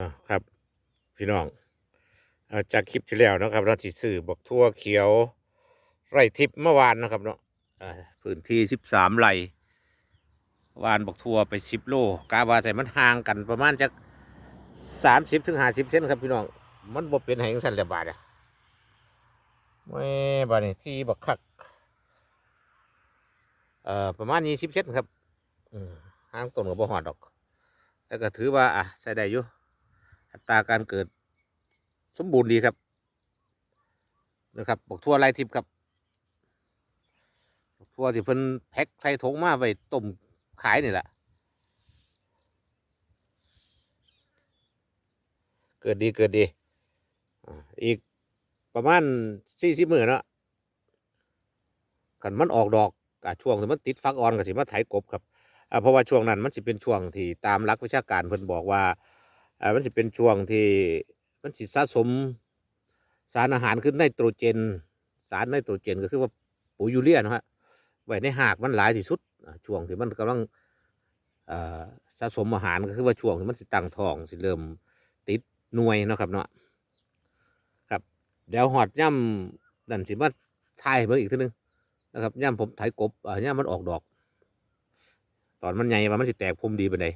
อ่าครับ พี่น้องจากคลิปที่แล้วนะครับเราสิซื้อบักทั่วเขียวไร่ทิพย์เมื่อวานนะครับเนาะพื้นที่สิบสามไร่วานบักทั่วไปสิบโลกาว่าแต่มันห่างกันประมาณจากสามสิบถึงห้าสิบเซนครับพี่น้อง มันบ่เป็นให้ยังสันเลบาทอะไม่บาทนี่ที่บักคักเอ่อประมาณยี่สิบเซนครับห่างต้นกับบ่หอดดอก แต่ก็ถือว่าอะใช้ได้อยู่ ตราการเกิดสมบูรณ์ดีครับนะครับบอกทั่วไรทิพย์ครับบอกทั่วที่เพิ่นแพ็คใส่ถุงมาไปต้มขายนี่แหละเกิดดีเกิดดีอีกประมาณสี่สิบหมื่นเนาะกันมันออกดอกอะช่วงที่มันติดฟักออนก็สิมาไถกบครับอ่าเพราะว่าช่วงนั้นมันสิเป็นช่วงที่ตามหลักวิชาการเพิ่นบอกว่า อ่ามันจะเป็นช่วงที่มันสิสะสมสารอาหารขึ้นไนโตรเจน สารไนโตรเจนก็คือว่าปุ๋ยยูเรียนะฮะไว้ในหากมันหลายที่สุดช่วงที่มันกำลังสะสมอาหารก็คือว่าช่วงที่มันสิตั้งท้องสิเริ่มติดหน่วยนะครับเนาะครับเดี๋ยวหอดย่ำนั่นสิมาทายให้เบิ่งอีกทีนึงนะครับย่ำผมไถกบอ่าย่ำมันออกดอก ตอนมันใหญ่ว่ามันสิแตกพรมดีไปไหน